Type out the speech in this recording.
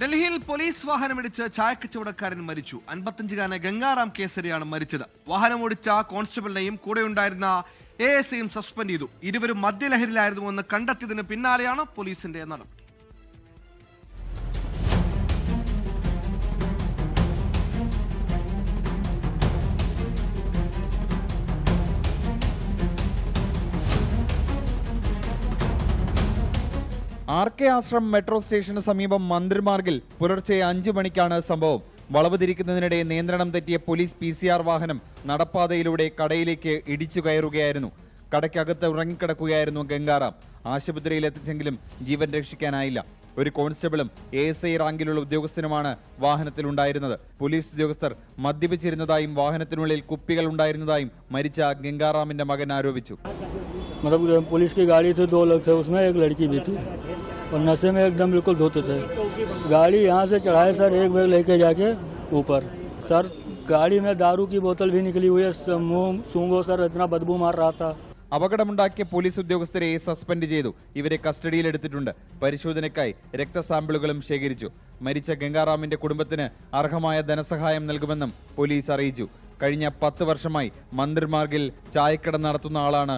ഡൽഹിയിൽ പോലീസ് വാഹനം വാഹനമിടിച്ച് ചായക്കച്ചവടക്കാരൻ മരിച്ചു. അൻപത്തഞ്ചുകാരനെ ഗംഗാറാം കേസരിയാണ് മരിച്ചത്. വാഹനം ഓടിച്ച കോൺസ്റ്റബിളിനെയും കൂടെയുണ്ടായിരുന്ന എ എസ് ഐയും സസ്പെൻഡ് ചെയ്തു. ഇരുവരും മദ്യലഹരിയിലായിരുന്നുവെന്ന് കണ്ടെത്തിയതിന് പിന്നാലെയാണ് പോലീസിന്റെ നടപടി. ആർ കെ ആശ്രം മെട്രോ സ്റ്റേഷന് സമീപം മന്ത്രിമാർഗിൽ പുലർച്ചെ അഞ്ചു മണിക്കാണ് സംഭവം. വളവ് തിരിക്കുന്നതിനിടെ നിയന്ത്രണം തെറ്റിയ പോലീസ് പി സി ആർ വാഹനം നടപ്പാതയിലൂടെ കടയിലേക്ക് ഇടിച്ചു കയറുകയായിരുന്നു. കടയ്ക്കകത്ത് ഉറങ്ങിക്കിടക്കുകയായിരുന്നു ഗംഗാറാം. ആശുപത്രിയിൽ എത്തിച്ചെങ്കിലും ജീവൻ രക്ഷിക്കാനായില്ല. ഒരു കോൺസ്റ്റബിളും എ എസ് ഐ റാങ്കിലുള്ള ഉദ്യോഗസ്ഥനുമാണ് വാഹനത്തിലുണ്ടായിരുന്നത്. പോലീസ് ഉദ്യോഗസ്ഥർ മദ്യപിച്ചിരുന്നതായും വാഹനത്തിനുള്ളിൽ കുപ്പികൾ ഉണ്ടായിരുന്നതായും മരിച്ച ഗംഗാറാമിന്റെ മകൻ ആരോപിച്ചു. मतलब पुलिस की गाड़ी थी दो लोग थे उसमें एक लड़की भी थी और नशे में एकदम बिल्कुल धोते थे गाड़ी यहाँ से चढ़ाए सर एक बैग लेके जाके ऊपर सर गाड़ी में दारू की बोतल भी निकली हुई है स- मुंह सूंघो सर इतना बदबू मार रहा था അപകടമുണ്ടാക്കിയ പോലീസ് ഉദ്യോഗസ്ഥരെ സസ്പെൻഡ് ചെയ്തു ഇവരെ കസ്റ്റഡിയിലെടുത്തിട്ടുണ്ട് പരിശോധനയ്ക്കായി രക്തസാമ്പിളുകളും ശേഖരിച്ചു മരിച്ച ഗംഗാറാമിന്റെ കുടുംബത്തിന് അർഹമായ ധനസഹായം നൽകുമെന്നും പോലീസ് അറിയിച്ചു കഴിഞ്ഞ പത്ത് വർഷമായി മന്ത്രിമാർഗിൽ ചായക്കട നടത്തുന്ന ആളാണ്